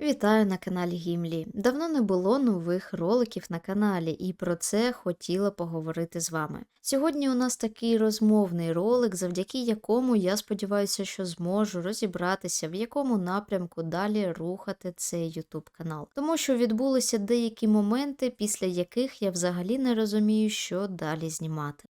Вітаю на каналі Гімлі. Давно не було нових роликів на каналі, і про це хотіла поговорити з вами. Сьогодні у нас такий розмовний ролик, завдяки якому я сподіваюся, що зможу розібратися, в якому напрямку далі рухати цей YouTube канал. Тому що відбулися деякі моменти, після яких я взагалі не розумію, що далі знімати.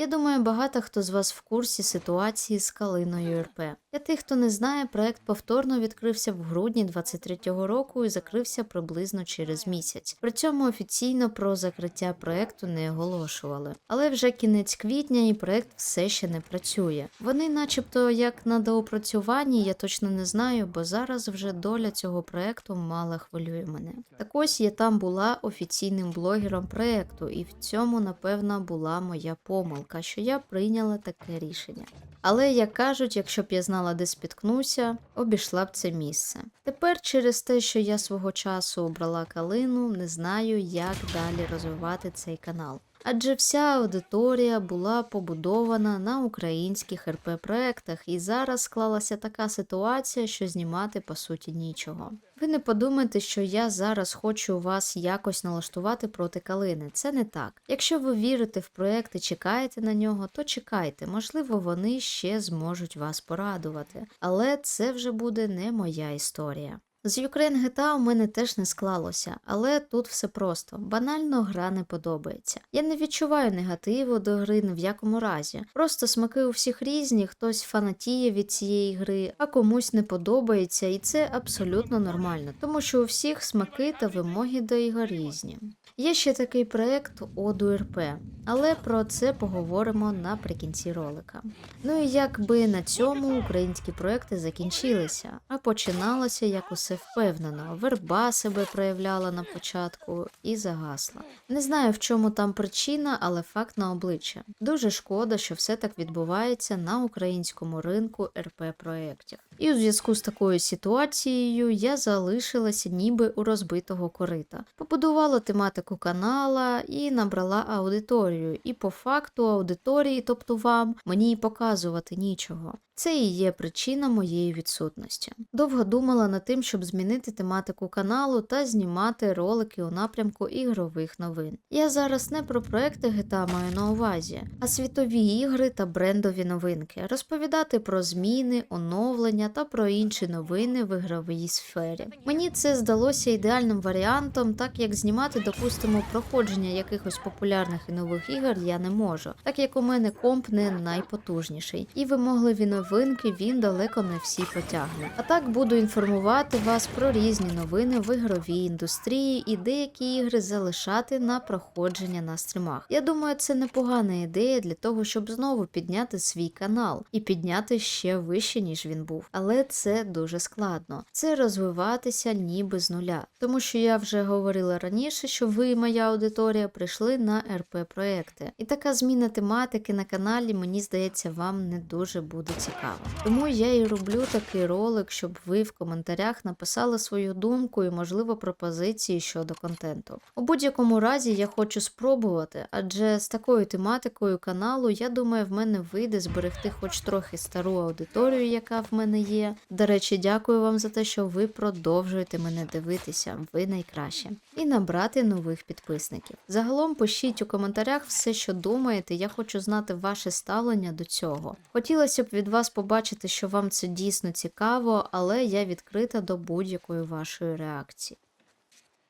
Я думаю, багато хто з вас в курсі ситуації з Калиною РП. Для тих, хто не знає, проект повторно відкрився в грудні 23-го року і закрився приблизно через місяць. При цьому офіційно про закриття проекту не оголошували. Але вже кінець квітня і проект все ще не працює. Вони, начебто, як на доопрацюванні, я точно не знаю, бо зараз вже доля цього проекту мало хвилює мене. Так ось я там була офіційним блогером проекту, і в цьому, напевно, була моя помилка, що я прийняла таке рішення. Але, як кажуть, якщо б я знала, де спіткнуся, обійшла б це місце. Тепер, через те, що я свого часу обрала калину, не знаю, як далі розвивати цей канал. Адже вся аудиторія була побудована на українських РП проектах, і зараз склалася така ситуація, що знімати по суті нічого. Ви не подумайте, що я зараз хочу вас якось налаштувати проти калини. Це не так. Якщо ви вірите в проект і чекаєте на нього, то чекайте. Можливо, вони ще зможуть вас порадувати. Але це вже буде не моя історія. З Ukraine GTA у мене теж не склалося, але тут все просто. Банально гра не подобається. Я не відчуваю негативу до гри ні в якому разі. Просто смаки у всіх різні, хтось фанатіє від цієї гри, а комусь не подобається, і це абсолютно нормально, тому що у всіх смаки та вимоги до ігор різні. Є ще такий проект Оду РП, але про це поговоримо наприкінці ролика. Ну і якби на цьому українські проекти закінчилися, а починалося як усе впевнено. Верба себе проявляла на початку і загасла. Не знаю, в чому там причина, але факт на обличчя. Дуже шкода, що все так відбувається на українському ринку РП проєктів. І у зв'язку з такою ситуацією я залишилася ніби у розбитого корита. Побудувала тематику канала і набрала аудиторію. І по факту аудиторії, тобто вам, мені й показувати нічого. Це і є причина моєї відсутності. Довго думала над тим, щоб змінити тематику каналу та знімати ролики у напрямку ігрових новин. Я зараз не про проекти GTA маю на увазі, а світові ігри та брендові новинки, розповідати про зміни, оновлення та про інші новини в ігровій сфері. Мені це здалося ідеальним варіантом, так як знімати, допустимо, проходження якихось популярних і нових ігор я не можу, так як у мене комп не найпотужніший, і вимогливі новинки він далеко не всі потягне. А так буду інформувати вас про різні новини в ігровій індустрії і деякі ігри залишати на проходження на стримах. Я думаю, це непогана ідея для того, щоб знову підняти свій канал і підняти ще вище, ніж він був. Але це дуже складно. Це розвиватися ніби з нуля. Тому що я вже говорила раніше, що ви, моя аудиторія, прийшли на РП проекти. І така зміна тематики на каналі, мені здається, вам не дуже буде цікава. Тому я і роблю такий ролик, щоб ви в коментарях написали свою думку і, можливо, пропозиції щодо контенту. У будь-якому разі я хочу спробувати, адже з такою тематикою каналу, я думаю, в мене вийде зберегти хоч трохи стару аудиторію, яка в мене є. До речі, дякую вам за те, що ви продовжуєте мене дивитися. Ви найкраще. І набрати нових підписників. Загалом пишіть у коментарях все, що думаєте. Я хочу знати ваше ставлення до цього. Хотілося б від вас побачити, що вам це дійсно цікаво, але я відкрита до будь-якої вашої реакції.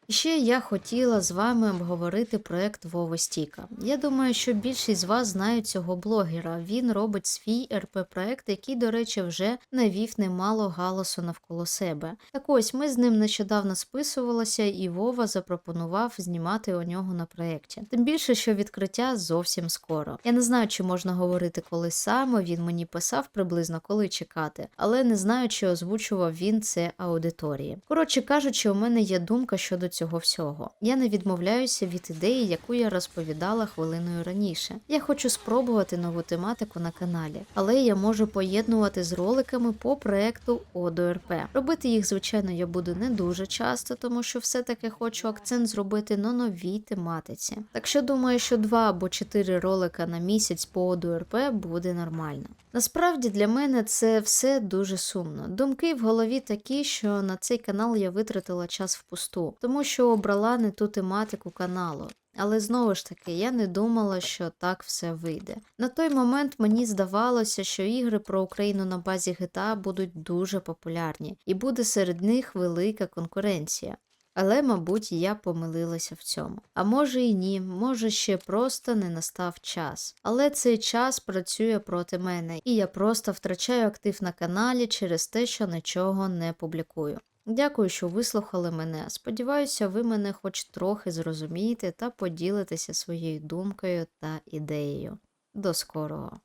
І ще я хотіла з вами обговорити проект Вова Стіка. Я думаю, що більшість з вас знають цього блогера. Він робить свій РП проект, який, до речі, вже навів немало галасу навколо себе. Так ось ми з ним нещодавно списувалися, і Вова запропонував знімати у нього на проєкті. Тим більше, що відкриття зовсім скоро. Я не знаю, чи можна говорити коли саме. Він мені писав приблизно коли чекати, але не знаю, чи озвучував він це аудиторії. Коротше кажучи, у мене є думка щодо цього всього. Я не відмовляюся від ідеї, яку я розповідала хвилиною раніше. Я хочу спробувати нову тематику на каналі, але я можу поєднувати з роликами по проекту ОДОРП. Робити їх, звичайно, я буду не дуже часто, тому що все-таки хочу акцент зробити на новій тематиці. Так що думаю, що два або чотири ролика на місяць по ОДОРП буде нормально. Насправді для мене це все дуже сумно. Думки в голові такі, що на цей канал я витратила час впусту, тому що обрала не ту тематику каналу. Але знову ж таки, я не думала, що так все вийде. На той момент мені здавалося, що ігри про Україну на базі GTA будуть дуже популярні, і буде серед них велика конкуренція. Але, мабуть, я помилилася в цьому. А може і ні, може ще просто не настав час. Але цей час працює проти мене, і я просто втрачаю актив на каналі через те, що нічого не публікую. Дякую, що вислухали мене. Сподіваюся, ви мене хоч трохи зрозумієте та поділитеся своєю думкою та ідеєю. До скорого!